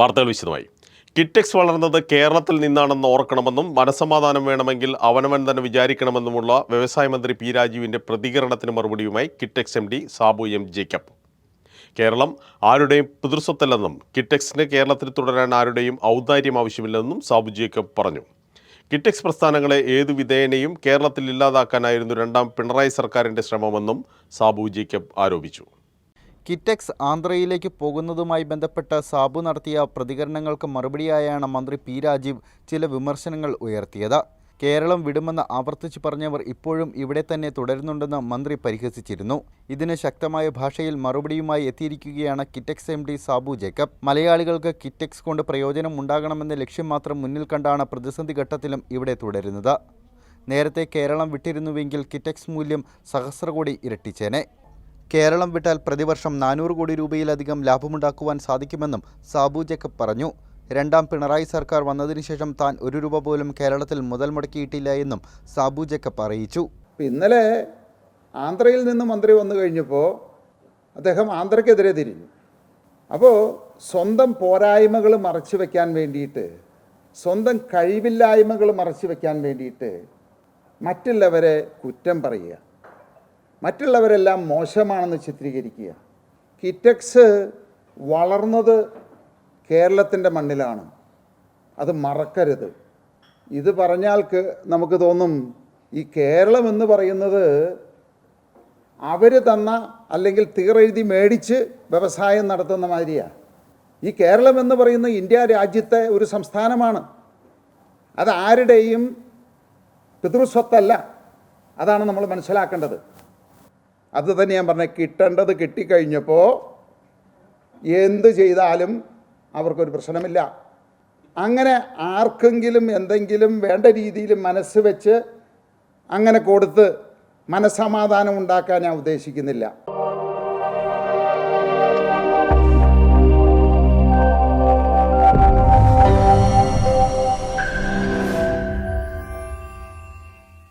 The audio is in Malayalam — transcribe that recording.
വാർത്തകൾ വിശദമായി. കിറ്റെക്സ് വളർന്നത് കേരളത്തിൽ നിന്നാണെന്ന് ഓർക്കണമെന്നും മനസമാധാനം വേണമെങ്കിൽ അവനവൻ തന്നെ വിചാരിക്കണമെന്നുമുള്ള വ്യവസായ മന്ത്രി പി രാജീവിന്റെ പ്രതികരണത്തിന് മറുപടിയുമായി Kitex M D Sabu M Jacob. Keralam ആരുടെയും പിതൃസ്വത്തല്ലെന്നും കിറ്റെക്സിന് കേരളത്തിൽ തുടരാൻ ആരുടെയും ഔദാര്യം ആവശ്യമില്ലെന്നും സാബു ജേക്കബ് പറഞ്ഞു. കിറ്റെക്സ് പ്രസ്ഥാനങ്ങളെ ഏതു വിധേയനെയും കേരളത്തിൽ ഇല്ലാതാക്കാനായിരുന്നു രണ്ടാം പിണറായി സർക്കാരിന്റെ ശ്രമമെന്നും സാബു ജേക്കബ് ആരോപിച്ചു. കിറ്റെക്സ് ആന്ധ്രയിലേക്ക് പോകുന്നതുമായി ബന്ധപ്പെട്ട് സാബു നടത്തിയ പ്രതികരണങ്ങൾക്ക് മറുപടിയായാണ് മന്ത്രി പി രാജീവ് ചില വിമർശനങ്ങൾ ഉയർത്തിയത്. കേരളം വിടുമെന്ന് ആവർത്തിച്ചു പറഞ്ഞവർ ഇപ്പോഴും ഇവിടെ തന്നെ തുടരുന്നുണ്ടെന്ന് മന്ത്രി പരിഹസിച്ചിരുന്നു. ഇതിന് ശക്തമായ ഭാഷയിൽ മറുപടിയുമായി എത്തിയിരിക്കുകയാണ് കിറ്റക്സ് എം ഡി സാബു ജേക്കബ്. മലയാളികൾക്ക് കിറ്റക്സ് കൊണ്ട് പ്രയോജനം ഉണ്ടാകണമെന്ന ലക്ഷ്യം മാത്രം മുന്നിൽ കണ്ടാണ് പ്രതിസന്ധി ഘട്ടത്തിലും ഇവിടെ തുടരുന്നത്. നേരത്തെ കേരളം വിട്ടിരുന്നുവെങ്കിൽ കിറ്റക്സ് മൂല്യം സഹസ്രകോടി ഇരട്ടിച്ചേനെ. കേരളം വിട്ടാൽ പ്രതിവർഷം നാനൂറ് കോടി രൂപയിലധികം ലാഭമുണ്ടാക്കുവാൻ സാധിക്കുമെന്നും സാബു ജേക്കബ് പറഞ്ഞു. രണ്ടാം പിണറായി സർക്കാർ വന്നതിന് ശേഷം താൻ ഒരു രൂപ പോലും കേരളത്തിൽ മുതൽ മുടക്കിയിട്ടില്ല എന്നും സാബു ജേക്കബ് അറിയിച്ചു. ഇന്നലെ ആന്ധ്രയിൽ നിന്ന് മന്ത്രി വന്നു കഴിഞ്ഞപ്പോൾ അദ്ദേഹം ആന്ധ്രയ്ക്കെതിരെ തിരിഞ്ഞു. അപ്പോൾ സ്വന്തം പോരായ്മകൾ മറച്ചു വയ്ക്കാൻ വേണ്ടിയിട്ട് സ്വന്തം കഴിവില്ലായ്മകൾ മറച്ചു വയ്ക്കാൻ വേണ്ടിയിട്ട് മറ്റുള്ളവരെ കുറ്റം പറയുക. മറ്റുള്ളവരെല്ലാം മോശമാണെന്ന് ചിത്രീകരിക്കുക. കിറ്റക്സ് വളർന്നത് കേരളത്തിന്റെ മണ്ണിലാണ്. അത് മറക്കരുത്. ഇത് പറഞ്ഞാൽ നമുക്ക് തോന്നും ഈ കേരളം എന്ന് പറയുന്നത് അവർ തന്ന അല്ലെങ്കിൽ തീറെഴുതി മേടിച്ച് വ്യവസായം നടത്തുന്ന മാതിരിയാണ് ഈ കേരളം എന്ന് പറയുന്ന ഇന്ത്യ രാജ്യത്തെ ഒരു സംസ്ഥാനമാണ്. അത് ആരുടെയും പിതൃസ്വത്തല്ല. അതാണ് നമ്മൾ മനസ്സിലാക്കേണ്ടത്. അത് തന്നെ ഞാൻ പറഞ്ഞത് കിട്ടേണ്ടത് കിട്ടിക്കഴിഞ്ഞപ്പോൾ എന്ത് ചെയ്താലും അവർക്കൊരു പ്രശ്നമില്ല. അങ്ങനെ ആർക്കെങ്കിലും എന്തെങ്കിലും വേണ്ട രീതിയിൽ മനസ്സ് വെച്ച് അങ്ങനെ കൊടുത്ത് മനസ്സമാധാനം ഉണ്ടാക്കാൻ ഞാൻ ഉദ്ദേശിക്കുന്നില്ല.